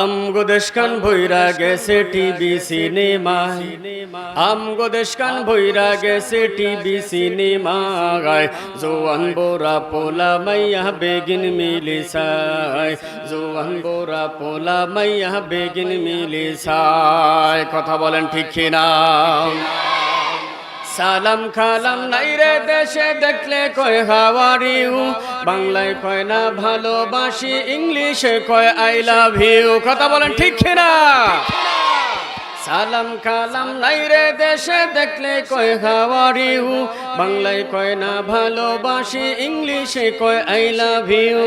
আমগো দেশকান ভৈরা গেছে টিভি সিনেমায়। আমগো দেশকান ভৈরা গেছে টিভি সিনেমায়। জোয়ান বোরা পোলা মাইয়া বেগিন মিলিসায়। জোয়ান বোরা পোলা মাইয়া বেগিন মিলিসায়। কথা বলেন ঠিক কিনা? সালাম খালাম নাই রে দেশে দেখলে কয় হাওয়ারিউ বাংলায় কয় না ভালোবাসি, ইংলিশে কয় আই লাভ ইউ কথা বলেন ঠিক না সালাম খালাম নাই রে দেশে দেখলে কয় হাওয়ারিউ বাংলায় কয় না ভালোবাসি, ইংলিশে কয় আই লাভ ইউ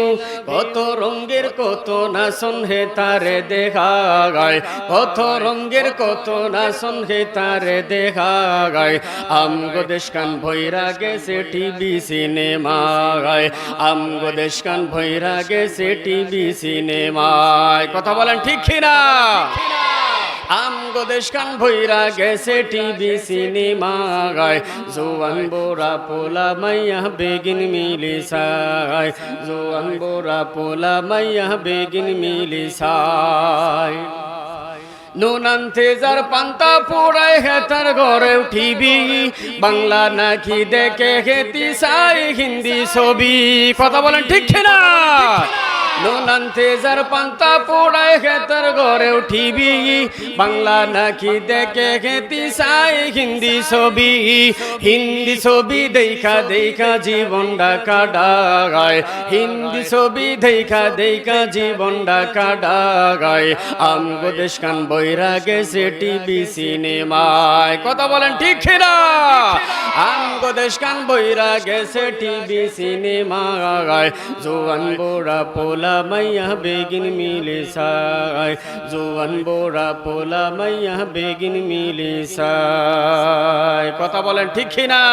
কত রঙ্গের কত নাচন হে তারে দেখা গায়। কত রঙ্গের কত নাচন হে তারে দেখা গায়। আমগো দেশকান ভৈরা গেছে টিভি সিনেমায় আমগো দেশকান ভৈরা গেছে টিভি সিনেমায়। কথা বলেন ঠিক কিনা? আমগো দেশকান ভৈরা গেছে টিভি সিনেমা গায়। জোয়ান বোরা পোলা মাইয়া বেগিন মিলি সায় জোয়ান বোরা পোলা মাইয়া বেগিন মিলি সায় নুনান তেজার পান্তা পোড়ায় হেতার ঘরে উঠিবি বাংলা নাকি দেখে হেতি সাই হিন্দি ছবি। কথা বলেন ঠিক না নুনান তেজার পান্তা পোড়ায় হেতার ঘরে উঠিবি। বাংলা নাকি দেখে খেতি সাই হিন্দি ছবি। হিন্দি ছবি দেখা দেখা জীবন জীবনটা কাটাগায় হিন্দি ছবি দেখা দেখা জীবনটা কাটাগায় আমগো দেশকান বইরা গেছে টিভি সিনেমায়। কথা বলেন ঠিক না আমগো বৈরা গেছে টিভি সিনেমায় জোয়ান বোরা পোলা মাইয়া বেগিন মিলে সায় জোয়ান বোরা পোলা মাইয়া বেগিন মিলে সায় কথা বলেন ঠিক না